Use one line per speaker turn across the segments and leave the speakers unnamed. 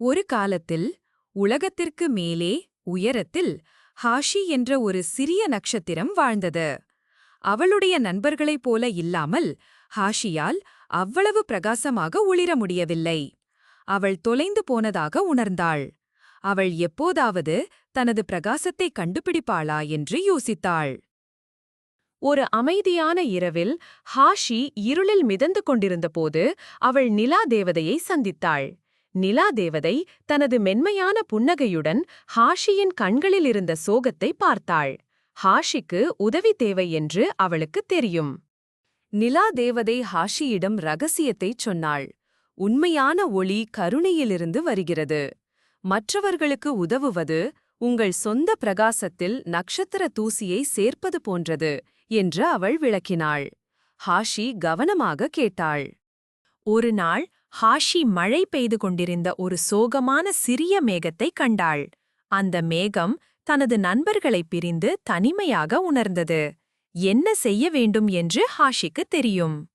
ஒரு காலத்தில் உலகத்திற்கு மேலே உயரத்தில் ஹாஷி என்ற ஒரு சிறிய நட்சத்திரம் வாழ்ந்தது. அவளுடைய நண்பர்களைப் போல இல்லாமல் ஹாஷியால் அவ்வளவு பிரகாசமாக ஒளிர முடியவில்லை. அவள் தொலைந்து போனதாக உணர்ந்தாள். அவள் எப்போதாவது தனது பிரகாசத்தை கண்டுபிடிப்பாளா என்று யோசித்தாள்.
ஒரு அமைதியான இரவில் ஹாஷி இருளில் மிதந்து கொண்டிருந்தபோது அவள் நிலா தேவதையை சந்தித்தாள். நிலா தேவதை தனது மென்மையான புன்னகையுடன் ஹாஷியின் கண்களில் இருந்த சோகத்தை பார்த்தாள். ஹாஷிக்கு உதவி தேவை என்று அவளுக்குத் தெரியும்.
நிலா தேவதை ஹாஷியிடம் ரகசியத்தைச் சொன்னாள். உண்மையான ஒளி கருணையிலிருந்து வருகிறது. மற்றவர்களுக்கு உதவுவது உங்கள் சொந்த பிரகாசத்தில் நட்சத்திர தூசியை சேர்ப்பது போன்றது என்று அவள் விளக்கினாள். ஹாஷி கவனமாக கேட்டாள்.
ஒரு நாள் ஹாஷி மழை பெய்து கொண்டிருந்த ஒரு சோகமான சிறிய மேகத்தைக் கண்டாள். அந்த மேகம் தனது நண்பர்களைப் பிரிந்து தனிமையாக உணர்ந்தது. என்ன செய்ய வேண்டும்? என்று ஹாஷிக்கு தெரியும்.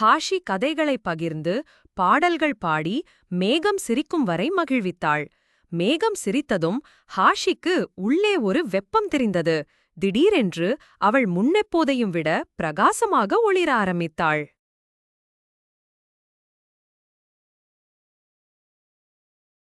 ஹாஷி கதைகளைப் பகிர்ந்து பாடல்கள் பாடி மேகம் சிரிக்கும் வரை மகிழ்வித்தாள். மேகம் சிரித்ததும் ஹாஷிக்கு உள்ளே ஒரு வெப்பம் தெரிந்தது. திடீரென்று அவள் முன்னெப்போதையும் விட பிரகாசமாக ஒளிர ஆரம்பித்தாள்.